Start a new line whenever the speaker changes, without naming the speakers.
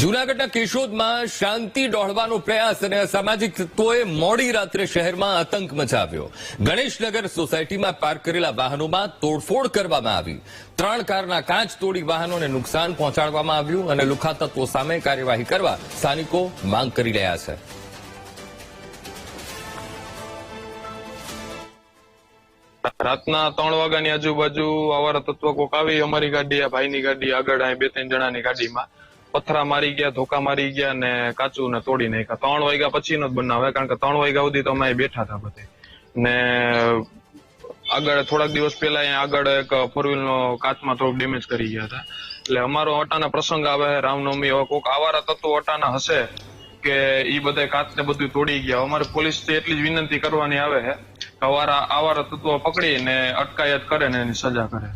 જૂનાગઢના કેશોદમાં શાંતિ દોહળવાનો પ્રયાસ અને અસામાજિક તત્વોએ મોડી રાત્રે શહેરમાં આતંક મચાવ્યો. ગણેશનગર સોસાયટીમાં પાર્ક કરેલા વાહનોમાં તોડફોડ કરવામાં આવી. ત્રણ કારના કાચ તોડી વાહનોને નુકસાન પહોંચાડવામાં આવ્યું અને લુખા તત્વો સામે કાર્યવાહી કરવા સ્થાનિકો માંગ કરી રહ્યા છે.
રાતના ત્રણ વાગ્યાની આજુબાજુ અવારા તત્વ કોક આવી. અમારી ગાડી, આ ભાઈની ગાડી, આગળ બે ત્રણ જણાની ગાડીમાં. પથરા મારી ગયા, ધોકા મારી ગયા ને કાચું ને તોડી નાખ્યા. ત્રણ વાગ્યા પછી નો જ બનાવે કારણ કે ત્રણ વાગ્યા સુધી તો અમે બેઠા હતા બધે. ને આગળ થોડાક દિવસ પહેલા આગળ એક ફોર વ્હીલ નો કાચમાં થોડુંક ડેમેજ કરી ગયા હતા. એટલે અમારો અટાના પ્રસંગ આવે રામનવમી એવા કોઈક આવારા તત્વો અટાના હશે કે એ બધા કાચ ને બધું તોડી ગયા. અમારે પોલીસ એટલી જ વિનંતી કરવાની આવે છે કે આવારા આવારા તત્વો પકડીને અટકાયત કરે ને એની સજા કરે.